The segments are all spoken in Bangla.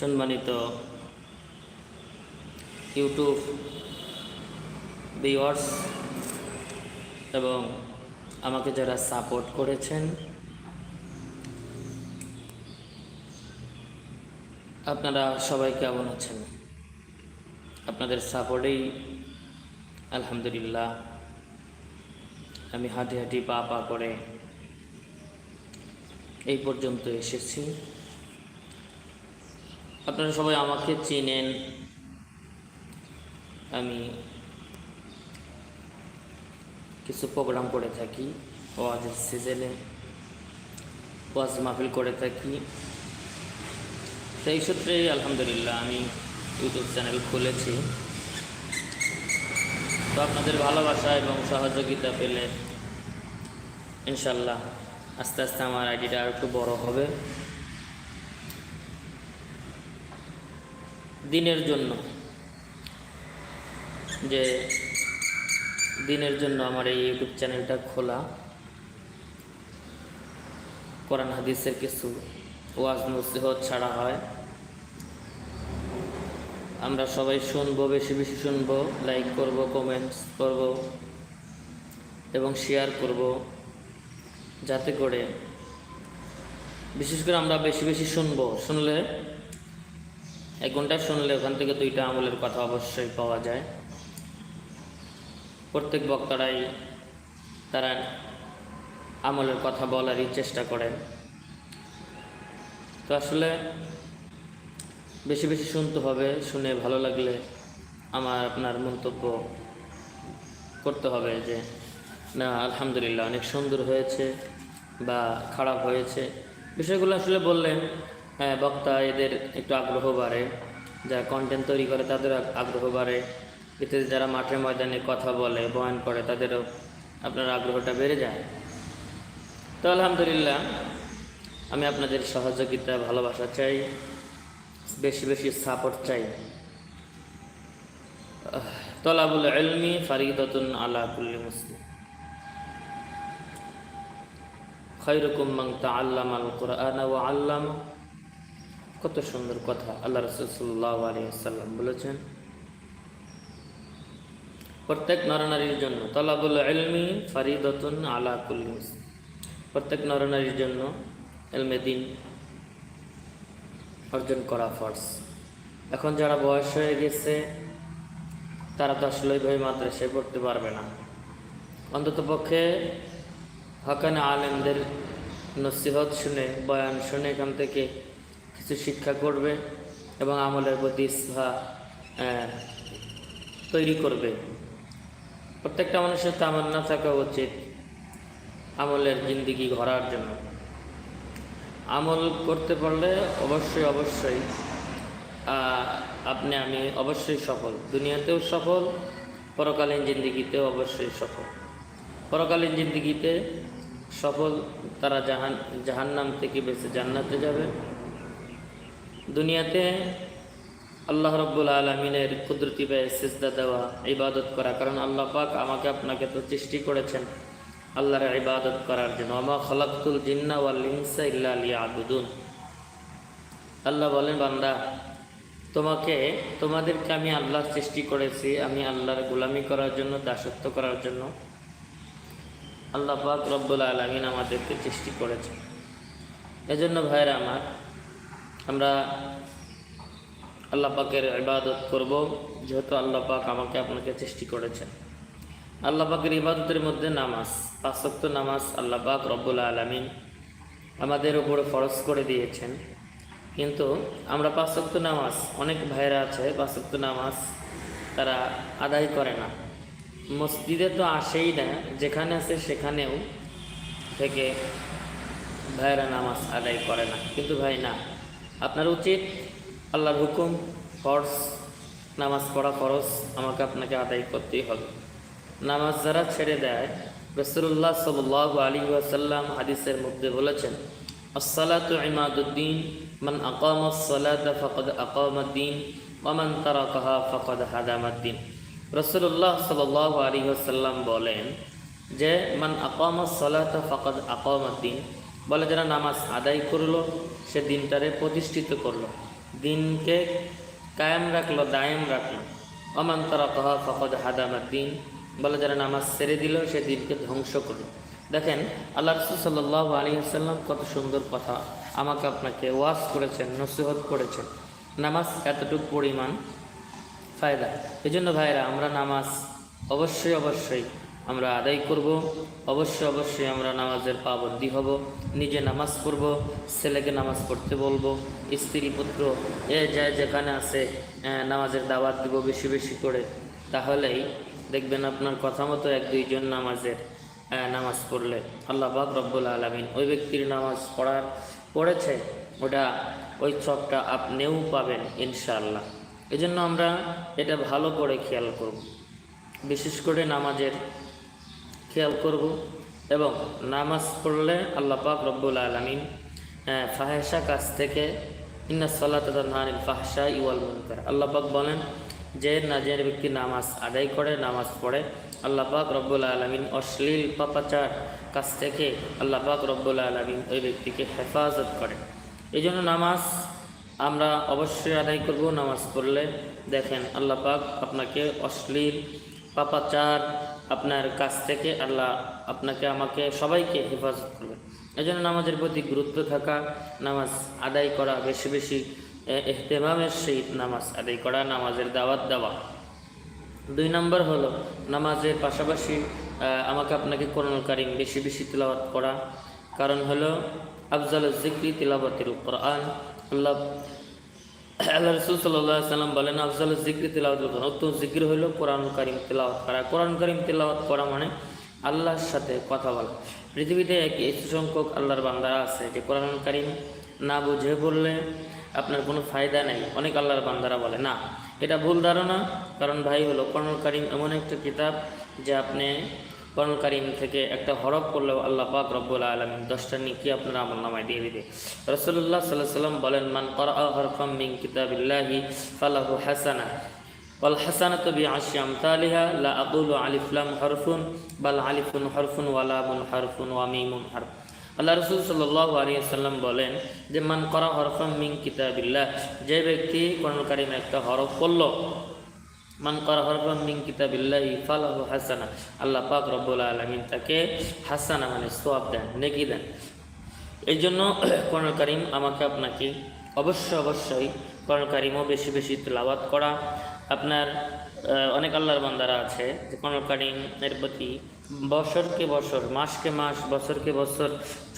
সম্মানিত ইউটিউব ভিওয়ার্স এবং আমাকে যারা সাপোর্ট করেছেন, আপনারা সবাই কেমন আছেন? আপনাদের সাপোর্টেই আলহামদুলিল্লাহ আমি হাঁটি হাঁটি পা পা করে এই পর্যন্ত এসেছি। আপনারা সবাই আমাকে চিনেন। আমি কিছু প্রোগ্রাম করে থাকি, ওয়াজের সিজনে ওয়াজ মাহফিল করে থাকি। সেই সূত্রেই আলহামদুলিল্লাহ আমি ইউটিউব চ্যানেল খুলেছি। তো আপনাদের ভালোবাসা এবং সহযোগিতা পেলে ইনশাল্লাহ আস্তে আস্তে আমার আইডিটা আর একটু বড় হবে। দিনের জন্য। যে দিনের জন্য আমার এই ইউটিউব চ্যানেলটা খোলা। কোরআন, হাদিসের কিছু ওয়াজ, নসিহত ছাড়া হয়। আমরা সবাই শুনব, বেশি বেশি শুনব লাইক করব কমেন্টস করব এবং শেয়ার করব যাতে করে বিশেষ করে আমরা বেশি বেশি শুনব। শুনলে এক ঘন্টায় শুনলে ওখান থেকে দুইটা আমলের কথা অবশ্যই পাওয়া যায়। প্রত্যেক বক্তারাই তারা আমলের কথা বলারই চেষ্টা করেন। তো আসলে বেশি বেশি শুনতে হবে, শুনে ভালো লাগলে আমার, আপনার মন্তব্য করতে হবে যে, না, আলহামদুলিল্লাহ, অনেক সুন্দর হয়েছে বা খারাপ হয়েছে। বিষয়গুলো আসলে বললেন হ্যাঁ বক্তা এদের একটু আগ্রহ বাড়ে যারা কন্টেন্ট তৈরি করে তাদের আগ্রহ বাড়ে। এতে যারা মাঠে ময়দানে কথা বলে, বয়ান করে, তাদেরও আপনার আগ্রহটা বেড়ে যায়। তো আলহামদুলিল্লাহ, আমি আপনাদের সহযোগিতা, ভালোবাসা চাই, বেশি বেশি সাপোর্ট চাই। তলাবুল এলমি ফারিদতুন আলা মুসলিম। খৈরকুম মাং তাআল্লামা আল কোরআন ওয়া আল্লামা কত সুন্দর কথা আল্লাহ রাসূল সাল্লাল্লাহু আলাইহি ওয়াসাল্লাম বলেছেন। প্রত্যেক নরনারীর জন্য তলাবুল এলমি ফারিদতুন আলা কুল্লি প্রত্যেক নরনারীর জন্য এলমে দিন অর্জন করা ফর্স এখন যারা বয়স হয়ে গেছে, তারা তো আসলে ওইভাবে মাদ্রাসায় পড়তে পারবে না। অন্তত পক্ষে হকানে আলেমদের নসিহত শুনে, বয়ান শুনে এখান থেকে শিক্ষা করবে এবং আমলের প্রতি ইস্পা তৈরি করবে। প্রত্যেকটা মানুষের তামান্না থাকা উচিত আমলের জিন্দিগি ঘরার জন্য। আমল করতে পারলে অবশ্যই অবশ্যই আপনি, আমি অবশ্যই সফল। দুনিয়াতেও সফল, পরকালীন জিন্দিগিতেও অবশ্যই সফল। পরকালীন জিন্দিগিতে সফল তারা জাহান, জাহান্নাম থেকে বেঁচে জান্নাতে যাবে। দুনিয়াতে আল্লাহ রব্বুল আলমিনের কুদরতি ব্যয় সিজদা দেওয়া, ইবাদত করা, কারণ আল্লাহ পাক আমাকে আপনাকে তো সৃষ্টি করেছেন আল্লাহর ইবাদত করার জন্য। আমা খলাকুল জিন্না ওয়াল ইনসা ইল্লা লিয়াবুদুন। আল্লাহ বলেন, বান্দা, তোমাকে, তোমাদেরকে আমি আল্লাহ সৃষ্টি করেছি, আমি আল্লাহর গোলামি করার জন্য, দাসত্ব করার জন্য। আল্লাহ পাক রব্বুল আলমিন আমাদেরকে সৃষ্টি করেছে এজন্য ভাইরা আমার আমরা আল্লাহ পাকের ইবাদত করব, যেহেতু আল্লাহ পাক আমাকে আপনাকে সৃষ্টি করেছেন। আল্লাহ পাকের ইবাদতের মধ্যে নামাজ পাঁচক্ত নামাজ আল্লাহ পাক রব্বুল আলমিন আমাদের উপরে ফরজ করে দিয়েছেন। কিন্তু আমরা পাঁচক্ত নামাজ, অনেক ভাইরা আছে পাঁচক্ত নামাজ তারা আদায় করে না। মসজিদে তো আসেই না, যেখানে আছে সেখানেও থেকে ভাইরা নামাজ আদায় করে না। কিন্তু ভাই, না। আপনার উচিত আল্লাহর হুকুম, ফরজ, নামাজ পড়া ফরজ আমাকে আপনাকে আদায় করতেই হবে। নামাজ যারা ছেড়ে দেয় রসুল্লাহ সাল আলী ওয়াসাল্লাম হাদিসের মধ্যে বলেছেন, আসসালাতু ইমাদুদ্দিন, মান আকাম ফকদ আকামদ্দিন ওমান তারাকাহা ফকদ হাদামাদ্দিন রসুল্লাহ সাল আলী ওয়াসাল্লাম বলেন যে, মান আকাম ফকদ আকামদ্দিন বলে যারা নামাজ আদায় করল, সে দিনটারে প্রতিষ্ঠিত করল। দিনকে কায়েম রাখল, দায়েম রাখল। অমান তারা কহা ফকদ হাদামার দিন। বলে যারা নামাজ ছেড়ে দিল, সে দিনকে ধ্বংস করল। দেখেন, আল্লাহ রসুল সাল্লাহ আলী আসাল্লাম কত সুন্দর কথা আমাকে আপনাকে ওয়াশ করেছেন, নসিহত করেছেন। নামাজ এতটুকু পরিমাণ ফায়দা। এই জন্য ভাইরা, আমরা নামাজ অবশ্যই অবশ্যই আমরা আদায় করব। অবশ্যই অবশ্যই আমরা নামাজের পাবন্দি হব। নিজে নামাজ পড়ব, ছেলেকে নামাজ পড়তে বলব, স্ত্রী, পুত্র, এ যায় যেখানে আছে নামাজের দাওয়াত দিব বেশি বেশি করে। তাহলেই দেখবেন আপনার কথা মতো এক দুইজন নামাজের নামাজ পড়লে। আল্লাহ পাক রব্বুল আলমিন ওই ব্যক্তির নামাজ পড়ার পড়েছে, ওটা ওই সবটা আপনিও পাবেন ইনশাআল্লাহ। এজন্য আমরা এটা ভালো করে খেয়াল করব। বিশেষ করে নামাজের খেয়াল করব এবং নামাজ পড়লে আল্লাহ পাক রব্বুল আলমিন ফাহেসা কাছ থেকে, ইন্না সাল্লাহানিল ফাহসা ইওয়াল মুনকার। আল্লাহ পাক বলেন যে না যে ব্যক্তি নামাজ আদায় করে, নামাজ পড়ে, আল্লাহ পাক রব্বুল আলমিন অশ্লীল পাপাচার কাছ থেকে আল্লাহ পাক রব্বুল আলমিন ওই ব্যক্তিকে হেফাজত করে। এই জন্য নামাজ আমরা অবশ্যই আদায় করব। নামাজ পড়লে দেখেন আল্লাহ পাক আপনাকে অশ্লীল পাপাচার আপনার কাছ থেকে আল্লাহ আপনাকে, আমাকে সবাইকে হেফাজত করবে। এই জন্য নামাজের প্রতি গুরুত্ব থাকা, নামাজ আদায় করা, বেশি বেশি এহতেমামের সহিত নামাজ আদায় করা, নামাজের দাওয়াত দেওয়া। দুই নম্বর হলো নামাজের পাশাপাশি আমাকে আপনাকে কারিম বেশি বেশি তিলাওয়াত করা। কারণ হলো আফজাল জিক্রি তিলাবতিল কোরআন, আল্লাহ আল্লাহ রসুল সাল্লাহ সাল্লাম বলেন, আফজাল জিক্রি তিলাওয়াত কোরআন উত্তম জিক্রি হলো কোরআন করিম তিলাওয়াত করা। কোরআন করিম তিলাওয়াত করা মানে আল্লাহর সাথে কথা বলা। পৃথিবীতে এক সংখ্যক আল্লাহর বান্দারা আছে যে কোরআন কারিম না বুঝে বললে আপনার কোনো ফায়দা নেই। অনেক আল্লাহর বান্দারা বলে, না, এটা ভুল ধারণা। কারণ ভাই হলো কোরআন কারিম এমন একটা কিতাব যে আপনি কারিম থেকে একটা হরফ করলেও আল্লাহ পাক রব্বুল আলমিন দশটা নিকি আপনার আমল নামায় দিয়ে দিবে। রসুল্লাহ সাল্লাহ সাল্লাম বলেন, মান করা হরফাম মিন কিতাবিল্লাহি ফালাহু হাসানা, ওয়াল হাসানাতু বিআশরি আমসালিহা, লা আকুলু আলিফ লাম হরফুন, বাল আলিফুন হরফুন ওয়া লামুন হরফুন ওয়া মিমুন হরফ। আল্লাহ রসুল সাল্লাহ আলিয়া সাল্লাম বলেন যে, মান করা হরফাম মিন কিতাবিল্লাহ, যে ব্যক্তি কোরআন কারিমে একটা হরফ পড়ল মান করা হরফাম মিন কিতাবিল্লাহি ফালাহু হাসানা। আল্লাহ পাক রব্বুল আলমিন তাকে হাসানা মানে সোয়াব দেন, নেকি দেন। এই জন্য কোরআন কারিম আমাকে আপনাকে অবশ্যই অবশ্যই কোরআন কারিমও বেশি বেশি তেলাওয়াত করা, আপনার অনেক আল্লাহর বান্দারা আছে যে কোরআন কারিমের প্রতি বছরকে বছর, মাসকে মাস, বছরকে বছর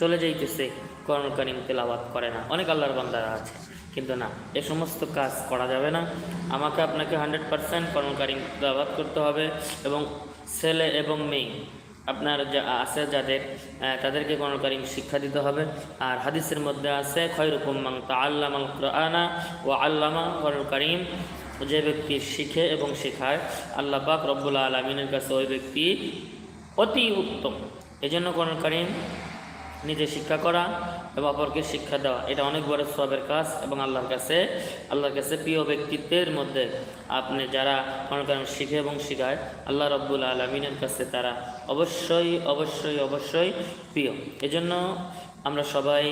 চলে যাইতেছে কোরআন তেলাওয়াত করে না। অনেক আল্লাহর বান্দারা আছে। কিন্তু না, এ সমস্ত কাজ করা যাবে না। আমাকে আপনাকে হান্ড্রেড পারসেন্ট কোরআন তেলাওয়াত করতে হবে এবং ছেলে এবং মেয়ে, আপনার যা আছে যাদের তাদেরকে কোরআন শিক্ষা দিতে হবে। আর হাদিসের মধ্যে আছে, খয়রুকুম মান তাআল্লামা আল কুরআনা ওয়া আল্লামা কোরআন যে ব্যক্তি শিখে এবং শেখায়, আল্লাহ পাক রব্বুল আলমিনের কাছে ওই ব্যক্তি অতি উত্তম। এই জন্য কারিম নিজে শিক্ষা করা এবং অপরকে শিক্ষা দেওয়া, এটা অনেক বড় সবের কাজ এবং আল্লাহর কাছে আল্লাহর কাছে প্রিয় ব্যক্তিত্বের মধ্যে আপনি যারা কোনো শিখে এবং শিখায়, আল্লাহ রব্বুল আলমিনের কাছে তারা অবশ্যই অবশ্যই অবশ্যই প্রিয়। এজন্য আমরা সবাই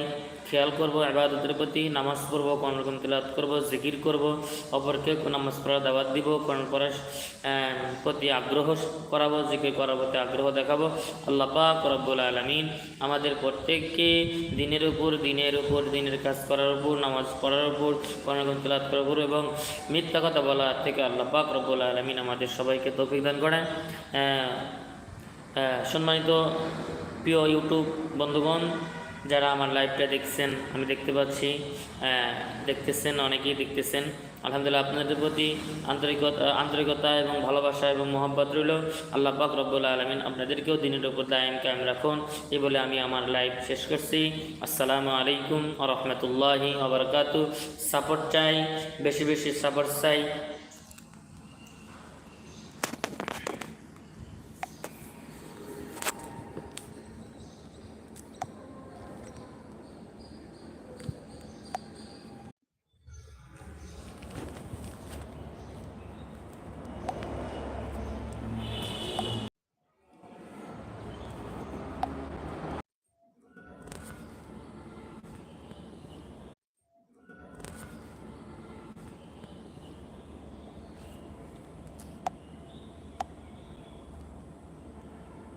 খেয়াল করব আবাদতের প্রতি নামাজ পড়ব কোন রকম তেলাত করব, জিকির করব, অপরকে নামাজ পড়ার দাওয়াত দিব কোন পড়ার প্রতি আগ্রহ করাবো, জিকির করার প্রতি আগ্রহ দেখাবো। আল্লাহ পাক রব্বুল আলমিন আমাদের প্রত্যেককে দিনের উপর দিনের উপর, দিনের কাজ করার উপর, নামাজ পড়ার উপর কোন রকম তেলাত করার উপর এবং মিথ্যা কথা বলার থেকে আল্লাহ পাক রব্বুল আলমিন আমাদের সবাইকে তৌফিক দান করেন। সম্মানিত প্রিয় ইউটিউব বন্ধুগণ যারা আমার লাইভটা দেখছেন, আমি দেখতে পাচ্ছি দেখতেছেন, অনেকেই দেখতেছেন। আলহামদুলিল্লাহ, আপনাদের প্রতি আন্তরিকতা আন্তরিকতা এবং ভালোবাসা এবং মোহাব্বত রইল। আল্লাহ পাক রব্বুল আলমিন আপনাদেরকেও দিনের উপর দায়ম কায়েম রাখুন। এই বলে আমি আমার লাইভ শেষ করছি। আসসালামু আলাইকুম রহমতুল্লাহি আবরকাতু সাপোর্ট চাই, বেশি বেশি সাপোর্ট চাই।